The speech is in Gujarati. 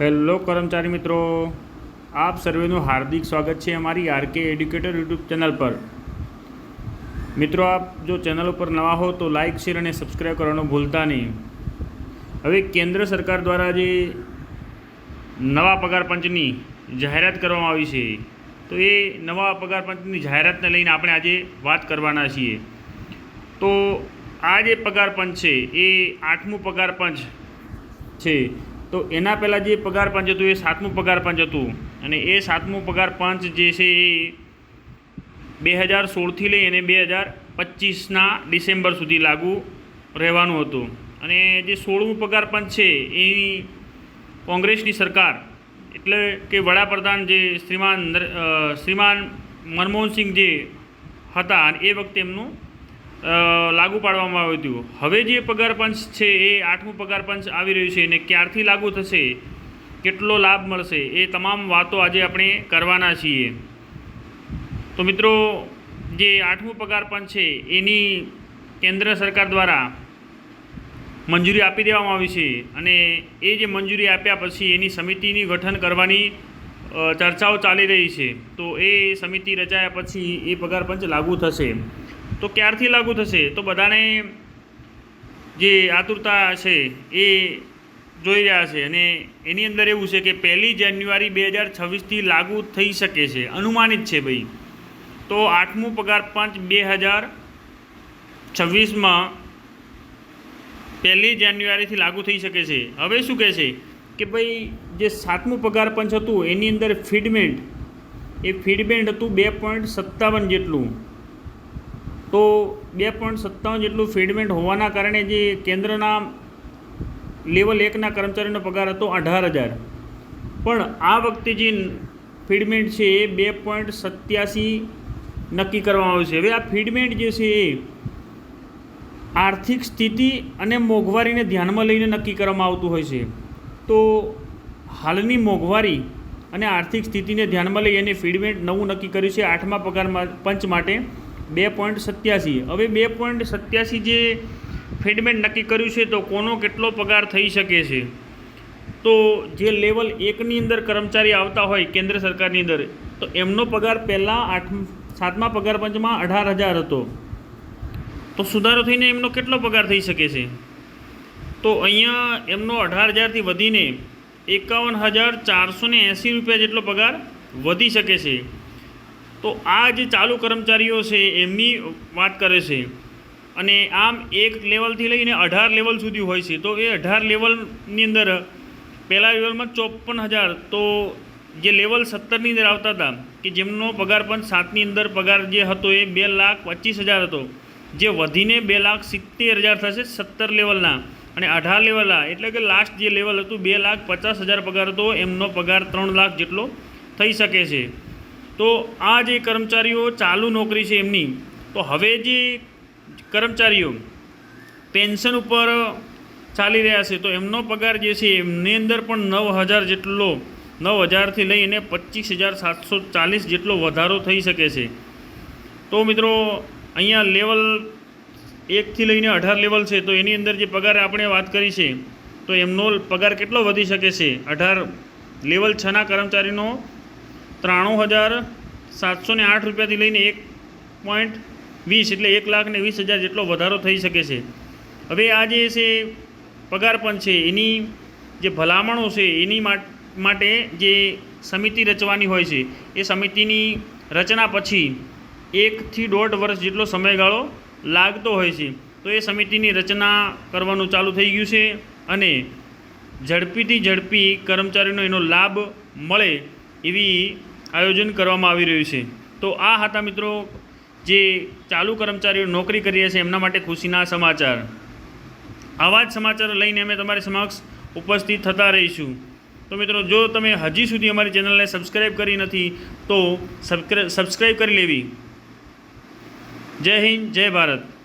હેલો કર્મચારી મિત્રો, આપ સર્વેનું હાર્દિક સ્વાગત છે અમારી આરકે એડ્યુકેટર યુટ્યુબ ચેનલ પર. મિત્રો, આપ જો ચેનલ ઉપર નવા હો તો લાઇક શેર અને સબસ્ક્રાઈબ કરવાનું ભૂલતા નહીં. હવે કેન્દ્ર સરકાર દ્વારા જે નવા પગાર પંચની જાહેરાત કરવામાં આવી છે, તો એ નવા પગાર પંચની જાહેરાતને લઈને આપણે આજે વાત કરવાના છીએ. તો આ જે પગાર પંચ છે, એ આઠમું પગાર પંચ છે તો એના પહેલાં જે પગાર પંચ હતું, એ સાતમું પગાર પંચ હતું. અને એ સાતમું પગાર પંચ જે છે એ બે હજાર સોળથી લઈ અને બે હજાર પચીસના ડિસેમ્બર સુધી લાગુ રહેવાનું હતું. અને જે સોળમું પગાર પંચ છે, એ કોંગ્રેસની સરકાર એટલે કે વડાપ્રધાન જે શ્રીમાન શ્રીમાન મનમોહનસિંહ જે હતા, એ વખતે એમનું લાગુ પાડવામાં આવ્યું હતું. હવે જે પગાર પંચ છે, એ આઠમું પગાર પંચ આવી રહ્યું છે અને ક્યારથી લાગુ થશે? કેટલો લાભ મળશે? એ તમામ વાતો આજે આપણે કરવાના છીએ. તો મિત્રો, જે આઠમું પગાર પંચ છે, એની કેન્દ્ર સરકાર દ્વારા મંજૂરી આપી દેવામાં આવી છે અને એ જે મંજૂરી આપ્યા પછી એની સમિતિની ગઠન કરવાની ચર્ચાઓ ચાલી રહી છે. તો એ સમિતિ રચાયા પછી એ પગાર પંચ લાગુ થશે. તો ક્યારથી લાગુ થશે? તો બધાને જે આતુરતા છે એ જોઈ રહ્યા છે અને એની અંદર એવું છે કે પહેલી જાન્યુઆરી બે હજાર છવ્વીસથી લાગુ થઈ શકે છે, અનુમાનિત છે ભાઈ. તો આઠમું પગાર પંચ બે હજાર છવ્વીસમાં પહેલી જાન્યુઆરીથી લાગુ થઈ શકે છે. હવે શું કહે છે? કે ભાઈ, જે સાતમું પગાર પંચ હતું, એની અંદર ફીડમેન્ટ, એ ફીડમેન્ટ હતું બે પોઈન્ટ સત્તાવન જેટલું. તો બે પોઈન્ટ સત્તાવન જેટલું ફીડમેન્ટ હોવાના કારણે જે કેન્દ્રના લેવલ એકના કર્મચારીનો પગાર હતો અઢાર હજાર. પણ આ વખતે જે ફીડમેન્ટ છે એ બે પોઈન્ટ સત્યાસી નક્કી કરવામાં આવ્યું છે. હવે આ ફીડમેન્ટ જે છે એ આર્થિક સ્થિતિ અને મોંઘવારીને ધ્યાનમાં લઈને નક્કી કરવામાં આવતું હોય છે. તો હાલની મોંઘવારી અને આર્થિક સ્થિતિને ધ્યાનમાં લઈ અને ફીડમેન્ટ નવું નક્કી કર્યું છે આઠમા પગાર પંચ માટે. બે પોઈન્ટ સત્યાસી. હવે બે પોઈન્ટ સત્યાસી જે ફેડમેન્ટ નક્કી કર્યું છે, તો કોનો કેટલો પગાર થઈ શકે છે? તો જે લેવલ એકની અંદર કર્મચારી આવતા હોય કેન્દ્ર સરકારની અંદર, તો એમનો પગાર પહેલાં આઠ, સાતમા પગાર પંચમાં અઢાર હજાર હતો. તો સુધારો થઈને એમનો કેટલો પગાર થઈ શકે છે? તો અહીંયા એમનો અઢાર હજારથી વધીને એકાવન હજાર ચારસો ને એંસી રૂપિયા જેટલો પગાર વધી શકે છે. તો આ જે ચાલુ કર્મચારીઓ છે, એમની વાત કરે છે. અને આમ એક લેવલથી લઈને અઢાર લેવલ સુધી હોય છે. તો એ અઢાર લેવલની અંદર પહેલા લેવલમાં ચોપન હજાર, તો જે લેવલ સત્તરની અંદર આવતા હતા, કે જેમનો પગાર પણ સાતની અંદર પગાર જે હતો એ બે લાખ પચીસ હજાર હતો. જે વધીને બે લાખ સિત્તેર હજાર થશે સત્તર લેવલના. અને અઢાર લેવલના, એટલે કે લાસ્ટ જે લેવલ હતું, બે લાખ પચાસ હજાર પગાર હતો, એમનો પગાર ત્રણ લાખ જેટલો થઈ શકે છે. તો આ જે કર્મચારીઓ ચાલુ નોકરી છે એમની, તો હવે જે કર્મચારીઓ પેન્શન ઉપર ચાલી રહ્યા છે, તો એમનો પગાર જે છે એમની અંદર પણ નવ હજાર જેટલો, નવ હજારથી લઈને પચીસ હજાર સાતસો ચાલીસ જેટલો વધારો થઈ શકે છે. તો મિત્રો, અહીંયા લેવલ એકથી લઈને અઢાર લેવલ છે, તો એની અંદર જે પગાર આપણે વાત કરી છે, તો એમનો પગાર કેટલો વધી શકે છે? અઢાર લેવલ છના કર્મચારીનો ત્રાણું હજાર સાતસો ને આઠ રૂપિયાથી લઈને એક પોઈન્ટ વીસ એટલે એક લાખ ને વીસ હજાર જેટલો વધારો થઈ શકે છે. હવે આ જે છે પગાર પણ છે, એની જે ભલામણો છે, એની માટે જે સમિતિ રચવાની હોય છે, એ સમિતિની રચના પછી એકથી દોઢ વર્ષ જેટલો સમયગાળો લાગતો હોય છે. તો એ સમિતિની રચના કરવાનું ચાલુ થઈ ગયું છે અને ઝડપીથી ઝડપી કર્મચારીનો એનો લાભ મળે એવી આયોજન કરવામાં આવી રહ્યું છે. તો આ હતા મિત્રો જે ચાલુ કર્મચારીઓ નોકરી કરી રહ્યા છે, એમના માટે ખુશીના સમાચાર. આવા જ સમાચાર લઈને અમે તમારી સમક્ષ ઉપસ્થિત થતા રહીશું. તો મિત્રો, જો તમે હજી સુધી અમારી ચેનલને સબસ્ક્રાઈબ કરી નથી, તો સબસ્ક્રાઈબ કરી લેવી. જય હિન્દ, જય ભારત.